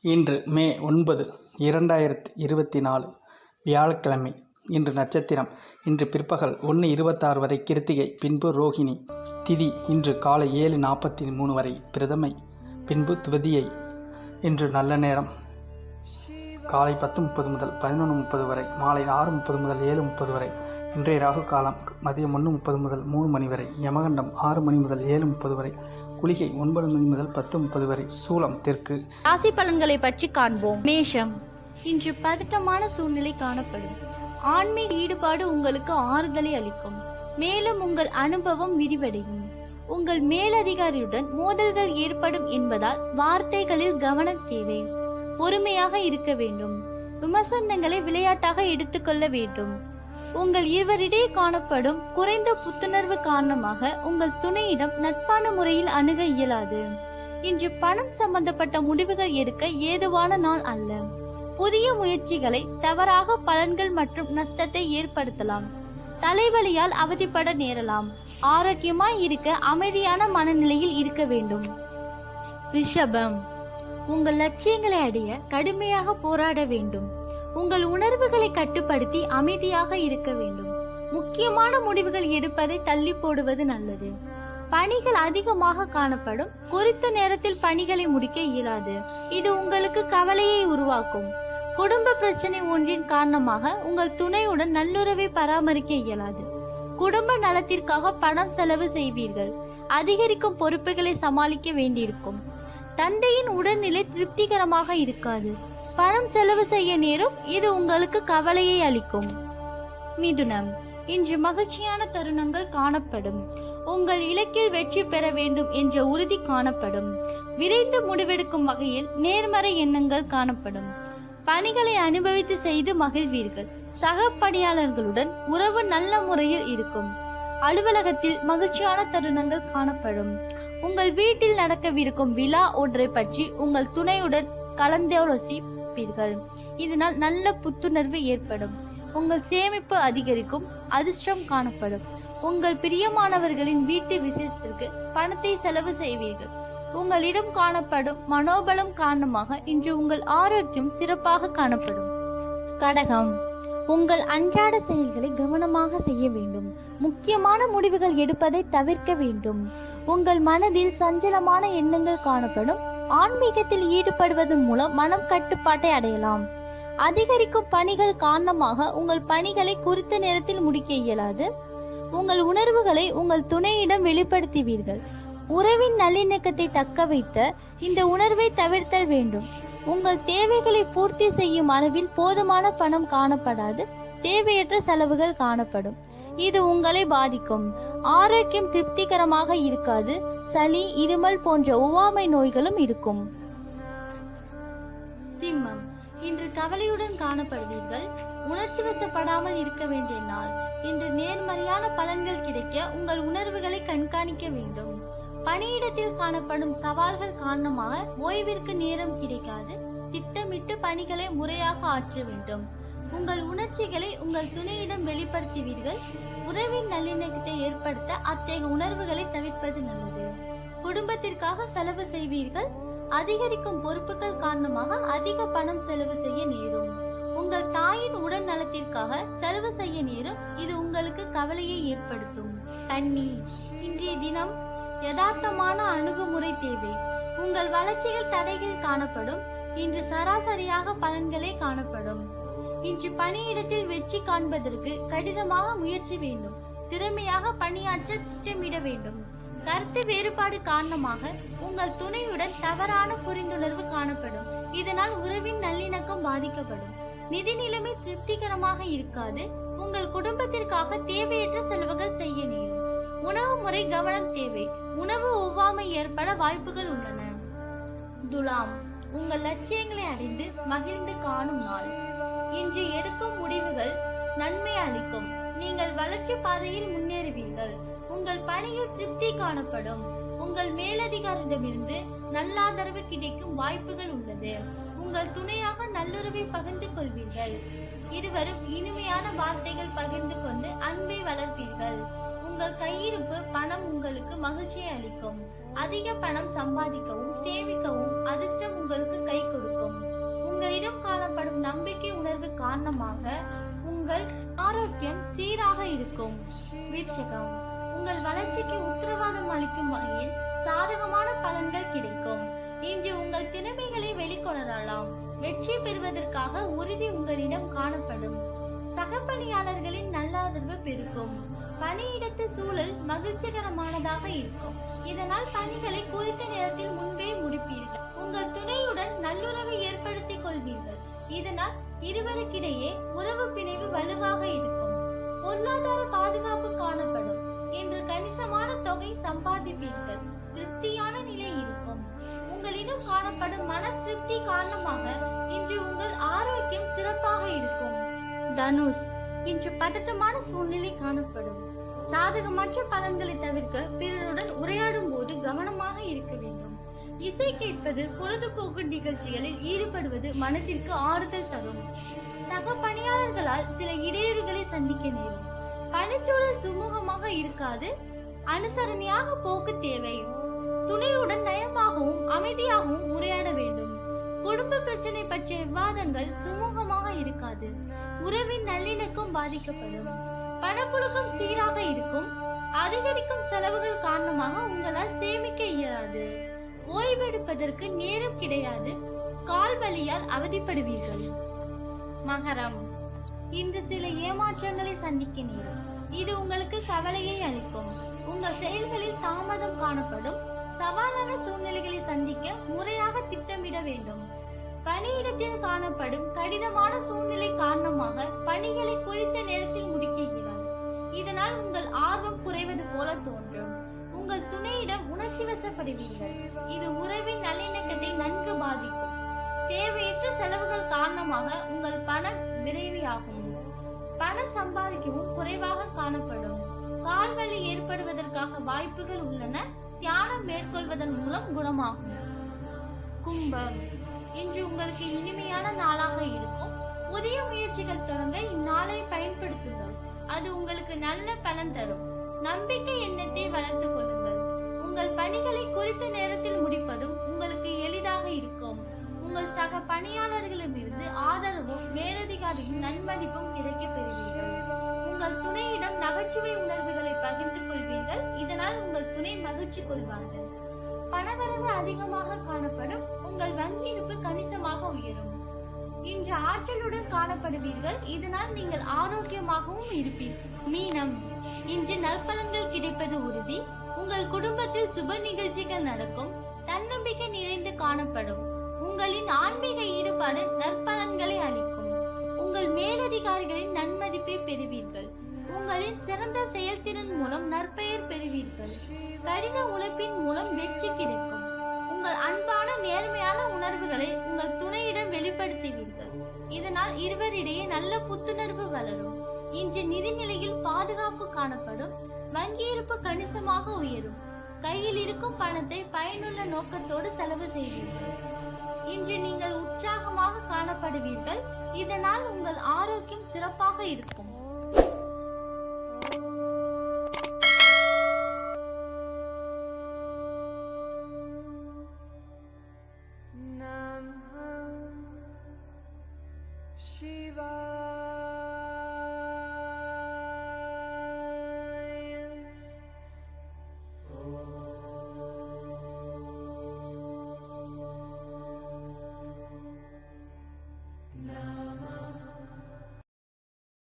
இன்று மே ஒன்பது இரண்டாயிரத்தி இருபத்தி நாலு வியாழக்கிழமை. இன்று நட்சத்திரம். இன்று பிற்பகல் ஒன்று இருபத்தாறு வரை கிருத்திகை பின்பு ரோகிணி திதி இன்று காலை ஏழு நாற்பத்தி மூணு வரை பிரதமை பின்பு துவதியை. இன்று நல்ல நேரம். காலை பத்து முப்பது முதல் பதினொன்று முப்பது வரை மாலை ஆறு முப்பது முதல் ஏழு முப்பது வரை. இன்றைய ராகு காலம் மதியம் ஒன்று முப்பது முதல் மூணு மணி வரை யமகண்டம் ஆறு மணி முதல் ஏழு முப்பது வரை. குளிகை ஒன்பது மணி முதல் பத்து முப்பது வரை சூலம் தெற்கு. ராசி பலன்களை பற்றி காண்போம். மேஷம். இன்று பதட்டமான சூழ்நிலை காணப்படும். ஆன்மீக ஈடுபாடு உங்களுக்கு ஆறுதலை அளிக்கும். மேலும் உங்கள் அனுபவம் விரிவடையும். உங்கள் மேலதிகாரியுடன் மோதல்கள் ஏற்படும் என்பதால் வார்த்தைகளில் கவனம் தேவை. பொறுமையாக இருக்க வேண்டும். விமர்சனங்களை விளையாட்டாக எடுத்துக்கொள்ள வேண்டும். உங்கள் இருவரிடையே காணப்படும் குறைந்த புத்துணர்வு காரணமாக உங்கள் துணையிடம் நட்பான முறையில் அணுக இயலாது. இன்று பணம் சம்பந்தப்பட்ட முடிவுகள் எடுக்க ஏதுவான நாள் அல்ல. புதிய முயற்சிகளை தவறாக பலன்கள் மற்றும் நஷ்டத்தை ஏற்படுத்தலாம். தலைவலியால் அவதிப்பட நேரலாம். ஆரோக்கியமாய் இருக்க அமைதியான மனநிலையில் இருக்க வேண்டும். ரிஷபம் உங்கள் லட்சியங்களை அடைய கடுமையாக போராட வேண்டும். உங்கள் உணர்வுகளை கட்டுப்படுத்தி அமைதியாக இருக்க வேண்டும். முக்கியமான முடிவுகள் எடுப்பதை தள்ளி போடுவது நல்லது. பணிகள் அதிகமாக காணப்படும். குறித்த நேரத்தில் பணிகளை முடிக்க இயலாது. இது உங்களுக்கு கவலையை உருவாக்கும். குடும்ப பிரச்சனை ஒன்றின் காரணமாக உங்கள் துணையுடன் நல்லுறவை பராமரிக்க இயலாது. குடும்ப நலத்திற்காக பணம் செலவு செய்வீர்கள். அதிகரிக்கும் பொறுப்புகளை சமாளிக்க வேண்டியிருக்கும். தந்தையின் உடல்நிலை திருப்திகரமாக இருக்காது. பணம் செலவு செய்ய நேரும் இது உங்களுக்கு கவலையை அளிக்கும். மிதுனம் இன்று மகிழ்ச்சியான தருணங்கள் காணப்படும். உங்கள் இலக்கில் வெற்றி பெற வேண்டும் என்ற உறுதி காணப்படும். விரைந்து முடிவெடுக்கும் வகையில் நேர்மறை எண்ணங்கள் காணப்படும். பணிகளை அனுபவித்து செய்து மகிழ்வீர்கள். சக பணியாளர்களுடன் உறவு நல்ல முறையில் இருக்கும். அலுவலகத்தில் மகிழ்ச்சியான தருணங்கள் காணப்படும். உங்கள் வீட்டில் நடக்கவிருக்கும் விழா ஒன்றை பற்றி உங்கள் துணையுடன் கலந்தாலோசிப்பீர்கள் இதனால் நல்ல புத்துணர்வு ஏற்படும். உங்கள் சேமிப்பு அதிகரிக்கும் அதிர்ஷ்டம் காணப்படும். உங்கள் பிரியமானவர்களின் வீட்டு விசேஷத்திற்கு பணத்தை செலவு செய்வீர்கள். உங்களிடம் காணப்படும் மனோபலம் காரணமாக இன்று உங்கள் ஆரோக்கியம் சிறப்பாக காணப்படும். கடகம். உங்கள் அன்றாட செயல்களை கவனமாக செய்ய வேண்டும். முக்கியமான முடிவுகள் எடுப்பதை தவிர்க்க வேண்டும். உங்கள் மனதில் சஞ்சலமான எண்ணங்கள் காணப்படும். ஆன்மீகத்தில் ஈடுபடுவதன் மூலம் மனம் கட்டுப்பாட்டை அடையலாம். அதிகரிக்கும் பணிகள் காரணமாக உங்கள் பணிகளை குறித்த நேரத்தில் முடிக்க இயலாது. உங்கள் உணர்வுகளை உங்கள் துணையிடம் வெளிப்படுத்துவீர்கள். உறவின் நல்லிணக்கத்தை தக்க வைத்த இந்த உணர்வை தவிர்த்தல் வேண்டும். உங்கள் தேவைகளை பூர்த்தி செய்யும் அளவில் போதுமான பணம் காணப்படாது. தேவையற்ற செலவுகள் காணப்படும். இது உங்களை பாதிக்கும். ஆரோக்கியம் திருப்திகரமாக இருக்காது சளி இருமல் போன்ற ஒவ்வாமை நோய்களும் இருக்கும். சிம்மம் இன்று கவலையுடன் காணப்படுவீர்கள். உணர்ச்சி வசப்படாமல் இருக்க வேண்டிய நாள். இன்று நேர்மறையான பலன்கள் கிடைக்க உங்கள் உணர்வுகளை கண்காணிக்க வேண்டும். பணியிடத்தில் காணப்படும் சவால்கள் காரணமாக ஓய்விற்கு நேரம் கிடைக்காது. திட்டமிட்டு பணிகளை முறையாக ஆற்ற வேண்டும். உங்கள் உணர்ச்சிகளை உங்கள் துணையிடம் வெளிப்படுத்துவீர்கள். உறவின் நல்லிணக்கத்தை ஏற்படுத்த அத்தகைய உணர்வுகளை தவிர்ப்பது நல்லது. குடும்பத்திற்காக செலவு செய்வீர்கள். அதிகரிக்கும் பொறுப்புகள் காரணமாக அதிக பணம் செலவு செய்ய நேரும். உங்கள் தாயின் உடல் நலத்திற்காக செலவு செய்ய நேரும். இது உங்களுக்கு கவலையை ஏற்படுத்தும். கண்ணி இன்றைய தினம் யதார்த்தமான அணுகுமுறை தேவை. உங்கள் வளர்ச்சிகள் தடைகள் காணப்படும். இன்று சராசரியாக பலன்களே காணப்படும். இன்று பணியிடத்தில் வெற்றி காண்பதற்கு கடினமாக முயற்சி வேண்டும். திறமையாக பணியாற்ற திட்டமிட வேண்டும். கருத்து வேறுபாடு காரணமாக உங்கள் துணையுடன் தவறான புரிந்துணர்வு காணப்படும். இதனால் உறவின் நல்லிணக்கம் பாதிக்கப்படும். நிதி நிலைமை திருப்திகரமாக இருக்காது. உங்கள் குடும்பத்திற்காக தேவையற்ற செலவுகள் செய்ய நேரும். உணவு முறை கவனம் தேவை. உணவு ஒவ்வாமை ஏற்பட வாய்ப்புகள் உள்ளன. துலாம். உங்கள் லட்சியங்களை அறிந்து மகிழ்ந்து காணும் நாள். இன்று எடுக்கும் முடிவுகள் நன்மை அளிக்கும். நீங்கள் வளர்ச்சி பாதையில் முன்னேறுவீர்கள். உங்கள் பணியில் திருப்தி காணப்படும். உங்கள் மேலதிகாரிடமிருந்து நல்லாதரவு கிடைக்கும் வாய்ப்புகள் உள்ளது. உங்கள் துணையாக நல்லுறவை பகிர்ந்து கொள்வீர்கள். இருவரும் இனிமையான வார்த்தைகள் பகிர்ந்து கொண்டு அன்பை வளர்ப்பீர்கள். உங்கள் கையிருப்பு பணம் உங்களுக்கு மகிழ்ச்சியை அளிக்கும். அதிக பணம் சம்பாதிக்கவும் சேமிக்கவும் அதிர்ஷ்டம் உங்களுக்கு கை கொடுக்கும். உணர்வு காரணமாக உங்கள் ஆரோக்கியம் சீராக இருக்கும். விருச்சகம் உங்கள் வளர்ச்சிக்கு உத்தரவாதம் அளிக்கும் வகையில் சாதகமான பலன்கள் கிடைக்கும். இன்று உங்கள் திறமைகளை வெளிக்கொணரலாம். வெற்றி பெறுவதற்காக உறுதி உங்களிடம் காணப்படும். சக பணியாளர்களின் நல்லாதரவு பெருக்கும். பணியிடத்து சூழல் மகிழ்ச்சிகரமானதாக இருக்கும். இதனால் பணிகளை குறித்த நேரத்தில் முன்பே முடிப்பீர்கள். உங்கள் துணையுடன் நல்லுறவை ஏற்படுத்திக் கொள்வீர்கள். இதனால் இருவருக்கிடையே உறவு பிணைவு வலுவாக இருக்கும். பொருளாதார பாதுகாப்பு காணப்படும் என்று கணிசமான தொகை சம்பாதிப்பீர்கள். திருப்தியான நிலை இருக்கும். உங்களிடம் காணப்படும் மன திருப்தி காரணமாக இன்று உங்கள் ஆரோக்கியம் சிறப்பாக இருக்கும். தனுஷ் இன்று பதட்டமான சூழ்நிலை காணப்படும். சாதகமற்ற பலன்களை தவிர்க்க பிறருடன் உரையாடும் போது கவனமாக இருக்க வேண்டும். இசை கேட்பது பொழுதுபோக்கு நிகழ்ச்சிகளில் ஈடுபடுவது மனதிற்கு ஆறுதல் தரும். சக பணியாளர்களால் சில இடையூறுகளை சந்திக்க நேரும். பணிச்சூழல் சுமூகமாக இருக்காது அனுசரணையாக போக்கு தேவை. துணையுடன் நயமாகவும் அமைதியாகவும் உரையாட வேண்டும். குடும்ப பிரச்சனை பற்றிய விவாதங்கள் சுமூகமாக இருக்காது. உறவின் நல்லிணக்கம் பாதிக்கப்படும். பணப்புழக்கம் சீராக இருக்கும். அதிகரிக்கும் செலவுகள் காரணமாக உங்களால் சேமிக்க இயலாது. ஓய்வெடுப்பதற்கு நேரம் கிடையாது. கால் வலியால் அவதிப்படுவீர்கள். மகரம். இன்று சில ஏமாற்றங்களை சந்திக்க நேரும் இது உங்களுக்கு கவலையை அளிக்கும். உங்கள் செயல்களில் தாமதம் காணப்படும். சவாலான சூழ்நிலைகளை சந்திக்க முறையாக திட்டமிட வேண்டும். பணியிடத்தில் காணப்படும் கடினமான சூழ்நிலை காரணமாக பணிகளை குறித்த நேரத்தில் முடிக்கிறார் இதனால் உங்கள் ஆர்வம் குறைவது போல தோன்றும். உங்கள் துணையிடம் உணர்ச்சி வசப்படுவீர்கள். குறைவாக காணப்படும். கால்வலி ஏற்படுவதற்காக வாய்ப்புகள் உள்ளன. தியானம் மேற்கொள்வதன் மூலம் குணமாகும். கும்பம். இன்று உங்களுக்கு இனிமையான நாளாக இருக்கும். புதிய முயற்சிகள் தொடங்க இந்நாளை பயன்படுத்துங்கள். அது உங்களுக்கு நல்ல பலன் தரும். நம்பிக்கை எண்ணத்தை வளர்த்துக் கொள்ளுங்கள். உங்கள் பணிகளை குறித்த நேரத்தில் முடிப்பதும் உங்களுக்கு எளிதாக இருக்கும். உங்கள் சக பணியாளர்களிடமிருந்து ஆதரவும் மேலதிகாரியின் நன்மதிப்பும் கிடைக்கப் பெறுவீர்கள். உங்கள் துணையிடம் நகைச்சுவை உணர்வுகளை பகிர்ந்து கொள்வீர்கள். இதனால் உங்கள் துணை மகிழ்ச்சி கொள்வார்கள். பணவரவு அதிகமாக காணப்படும். உங்கள் வங்கி இருப்பு கணிசமாக உயரும். இன்று ஆற்றலுடன் காணப்படுவீர்கள். இதனால் நீங்கள் ஆரோக்கியமாகவும் இருப்பீர்கள் மீனம். இன்று நற்பலன்கள் கிடைப்பது உறுதி. உங்கள் குடும்பத்தில் சுப நிகழ்ச்சிகள் நடக்கும். தன்னம்பிக்கை நிறைந்து காணப்படும். உங்களின் ஆன்மீக ஈடுபாடு நற்பலன்களை அளிக்கும். உங்கள் மேலதிகாரிகளின் நன்மதிப்பை பெறுவீர்கள். உங்களின் சிறந்த செயல்திறன் மூலம் நற்பெயர் பெறுவீர்கள். கடின உழைப்பின் மூலம் வெற்றி கிடைக்கும். உங்கள் அன்பான நேர்மையான உணர்வுகளை உங்கள் துணையிடம் வெளிப்படுத்துவீர்கள். இதனால் இருவரிடையே நல்ல புத்துணர்வு வளரும். இன்று நிதிநிலையில் பாதுகாப்பு காணப்படும். வங்கி இருப்பு கணிசமாக உயரும். கையில் இருக்கும் பணத்தை பயனுள்ள நோக்கத்தோடு செலவு செய்வீர்கள். இன்று நீங்கள் உற்சாக சாப்பிடுவீர்கள். இதனால் உங்கள் ஆரோக்கியம் சிறப்பாக இருக்கும். Shiva